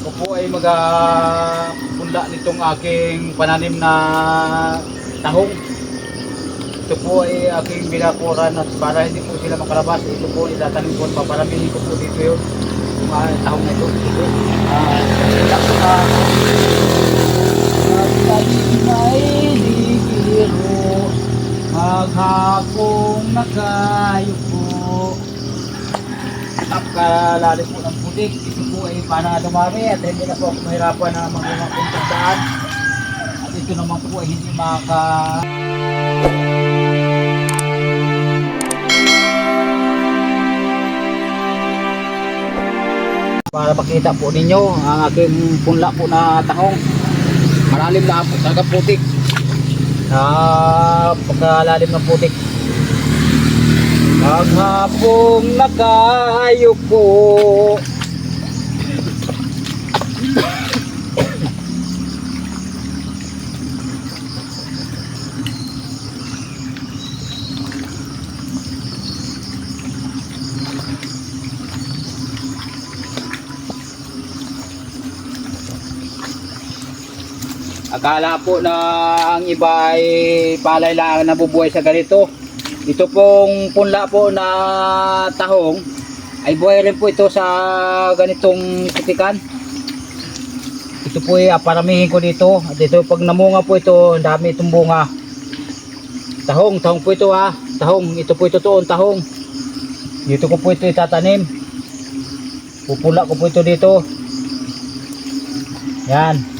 Ako po ay mag-punda nitong aking pananim na tahong. Ito po ay aking binakuran at para hindi po sila makalabas. Ito po itatanim ko. Paparamihin ko po dito yun. Yung ah, tahong na ito. Ito. Ah, punda ko na. Pagtanim ay di biro. Maghapong nakayuko. Napakalalim po ng putik. Ito po ay para dumami at hindi na po ako mahirapan na mga puntasaan. At ito naman po ay hindi maka... Para makita po ninyo ang aking punla po na tahong. Malalim na po talaga putik. Napakalalim ng putik. Maghapong nakayuko Akala po na ang iba ay palay lang na nabubuhay sa ganito. Ito pong punla po na tahong ay buhay rin po ito sa ganitong putikan. Ito po ay aparamihin ko dito. At ito pag namunga po ito, ang dami itong bunga. Tahong, tahong po ito ha. Tahong, ito po ito toon tahong. Dito ko po ito itatanim. Pupula ko po ito dito. Yan.